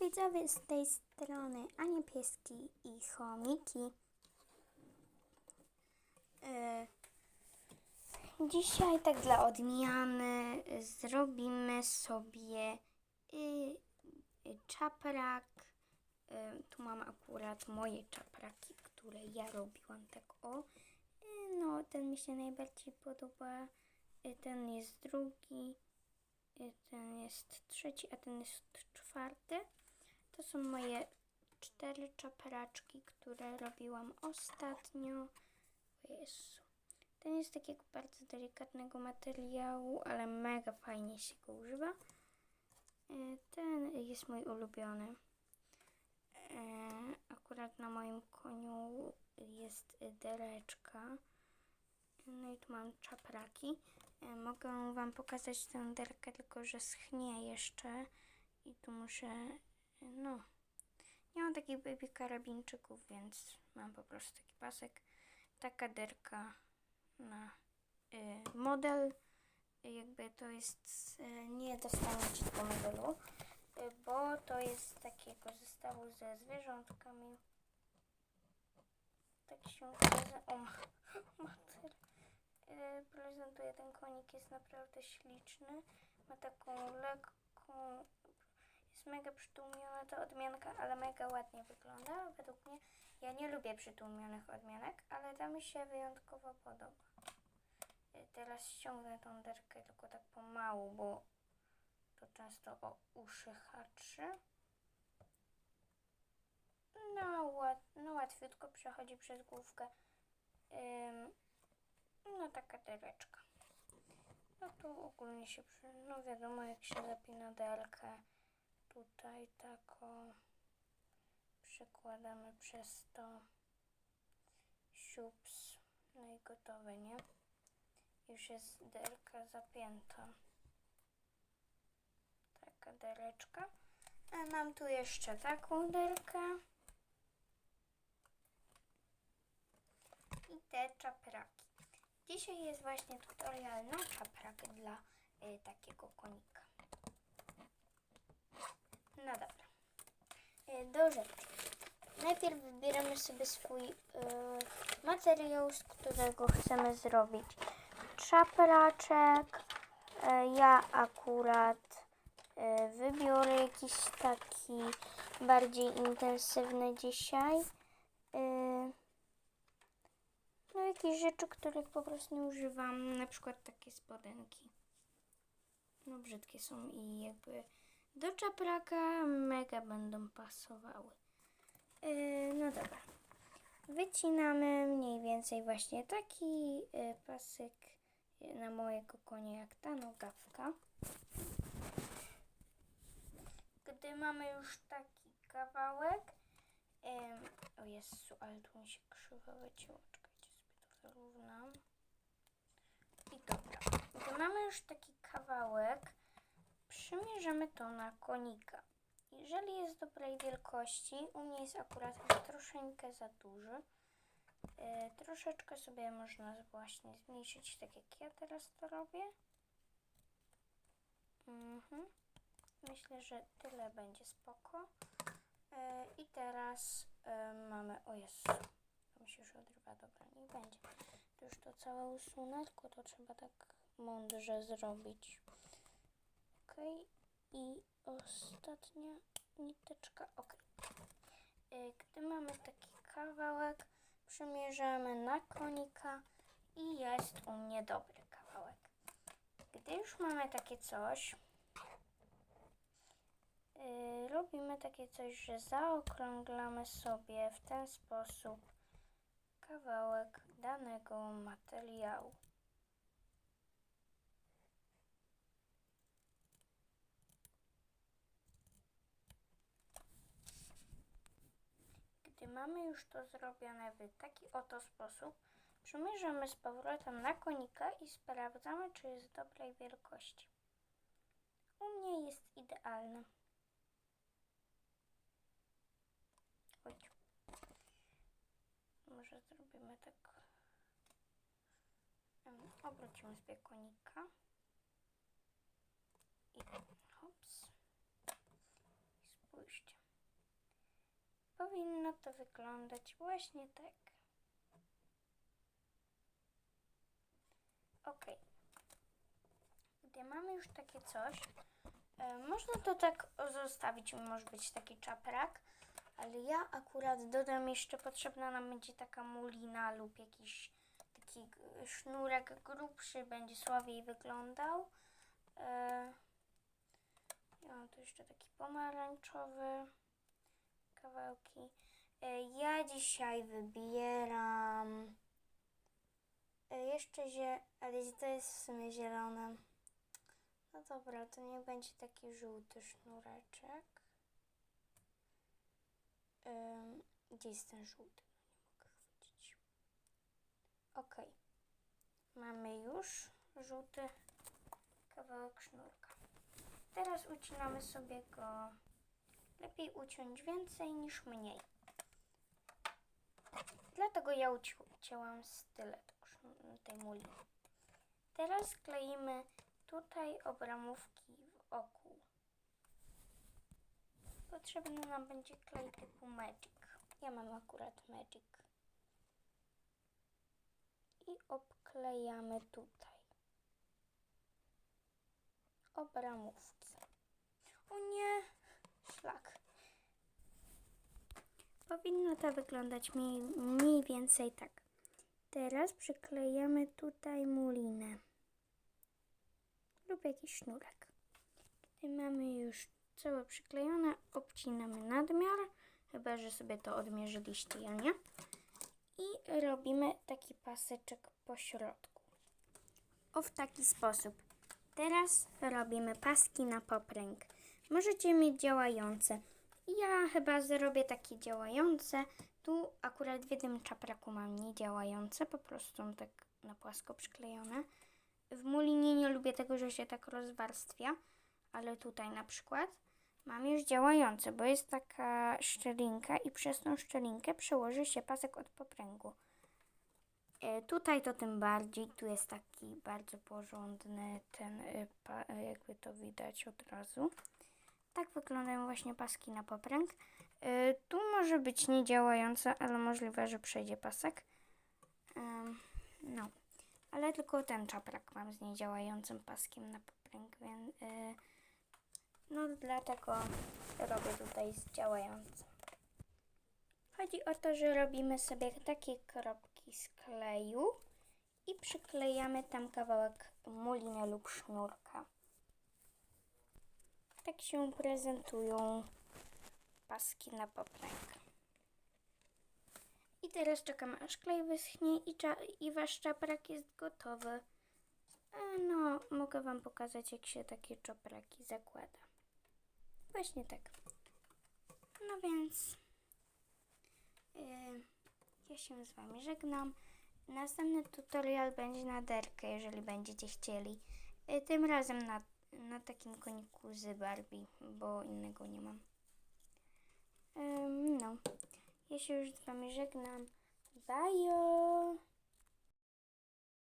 Widzowie z tej strony Ania Pieski i Chomiki. E, dzisiaj tak dla odmiany zrobimy sobie y, y, czaprak. E, tu mam akurat moje czapraki, które ja robiłam tak o. No ten mi się najbardziej podoba. Ten jest drugi. Ten jest trzeci, a ten jest czwarty. To są moje cztery czapraczki, które robiłam ostatnio. Jezu. Ten jest takiego bardzo delikatnego materiału, ale mega fajnie się go używa. E, Ten jest mój ulubiony. E, Akurat na moim koniu jest dereczka. No i tu mam czapraki. E, Mogę Wam pokazać tę derkę, tylko że schnie jeszcze. I tu muszę, no, nie mam takich baby karabinczyków, więc mam po prostu taki pasek. Taka derka na y, model. Jakby to jest, y, nie dostaniecie tego modelu, y, bo to jest takiego zestawu ze zwierzątkami. Tak się preze- o, mater. Y, prezentuje ten konik, jest naprawdę śliczny. Ma taką lekką, mega przytłumiona ta odmianka, ale mega ładnie wygląda według mnie. Ja nie lubię przytłumionych odmianek, ale ta mi się wyjątkowo podoba. Y, Teraz ściągnę tą derkę tylko tak pomału, bo to często o uszy haczy. No, łat, no łatwiutko przechodzi przez główkę. Ym, no taka dereczka. No tu ogólnie się, przy, no wiadomo jak się zapina delkę. Tutaj taką przekładamy przez to siups. No i gotowe, nie? Już jest derka zapięta. Taka dereczka. A mam tu jeszcze taką derkę. I te czapraki. Dzisiaj jest właśnie tutorial na czaprak dla y, takiego konika. No dobra. Y, do rzeczy. Najpierw wybieramy sobie swój y, materiał, z którego chcemy zrobić czapraczek. Y, ja akurat wybiorę jakiś taki bardziej intensywny dzisiaj. No jakieś rzeczy, których po prostu nie używam, na przykład takie spodenki. No brzydkie są i jakby do czapraka mega będą pasowały. Yy, no dobra. Wycinamy mniej więcej właśnie taki yy, pasek na mojego konia jak ta nogawka. Gdy mamy już taki kawałek, Ym, o Jezu, ale tu mi się krzywo wycięło. Czekajcie, sobie to wyrównam. I dobra. Gdy mamy już taki kawałek, przymierzamy to na konika. Jeżeli jest dobrej wielkości, u mnie jest akurat troszeczkę za duży. Yy, troszeczkę sobie można właśnie zmniejszyć, tak jak ja teraz to robię. Mhm. Myślę, że tyle będzie spoko. E, I teraz e, mamy, o Jezu, mi się już odrywa, dobra, nie będzie. To już to całe usunę, tylko to trzeba tak mądrze zrobić. I ostatnia niteczka, ok. Gdy mamy taki kawałek, przymierzamy na konika i jest u mnie dobry kawałek. Gdy już mamy takie coś, Yy, robimy takie coś, że zaokrąglamy sobie w ten sposób kawałek danego materiału. Gdy mamy już to zrobione w taki oto sposób, przymierzamy z powrotem na konika i sprawdzamy, czy jest dobrej wielkości. U mnie jest idealny. Chodź. Może zrobimy tak. Em, Obrócimy sobie konika. I hops. I spójrzcie. Powinno to wyglądać właśnie tak. Ok. Gdy mamy już takie coś, e, można to tak zostawić, może być taki czaprak, ale ja akurat dodam jeszcze, potrzebna nam będzie taka mulina lub jakiś taki sznurek grubszy, będzie słabiej wyglądał. E, ja mam tu jeszcze taki pomarańczowy kawałki. E, Ja dzisiaj wybieram e, jeszcze zie... ale to jest w sumie zielone. No dobra, to niech będzie taki żółty sznureczek. Gdzie jest ten żółty? Nie mogę chwycić. Ok. Mamy już żółty kawałek sznurka. Teraz ucinamy sobie go Lepiej uciąć więcej niż mniej. Dlatego ja uci- ucięłam sznu- tej muli. Teraz kleimy tutaj obramówki wokół. Potrzebny nam będzie klej typu Magic. Ja mam akurat Magic. I obklejamy tutaj. Obramówki. O nie! szlak. Powinno to wyglądać mniej, mniej więcej tak. Teraz przyklejamy tutaj mulinę lub jakiś sznurek. Gdy mamy już całe przyklejone, obcinamy nadmiar, chyba że sobie to odmierzyliście, ja nie. I robimy taki paseczek po środku. O w taki sposób. Teraz robimy paski na popręg. Możecie mieć działające. Ja chyba zrobię takie działające. Tu akurat w jednym czapraku mam niedziałające, po prostu tak na płasko przyklejone. W mulinie nie lubię tego, że się tak rozwarstwia, ale tutaj na przykład mam już działające, bo jest taka szczelinka i przez tą szczelinkę przełoży się pasek od popręgu. E, Tutaj to tym bardziej, tu jest taki bardzo porządny ten, e, e, jakby to widać od razu. Tak wyglądają właśnie paski na popręg. E, Tu może być niedziałające, ale możliwe, że przejdzie pasek. Em, No, ale tylko ten czaprak mam z niedziałającym paskiem na popręg, więc e, no dlatego robię tutaj z działającym. Chodzi o to, że robimy sobie takie kropki z kleju i przyklejamy tam kawałek muliny lub sznurka. Tak się prezentują paski na popręg. I teraz czekam aż klej wyschnie i, i wasz czaprak jest gotowy. No, mogę wam pokazać jak się takie czapraki zakłada. Właśnie tak. No więc... Yy, ja się z Wami żegnam. Następny tutorial będzie na derkę, jeżeli będziecie chcieli. Yy, tym razem na, na takim koniku z Barbie, bo innego nie mam. Ym, no, ja się już z Wami żegnam. Bye!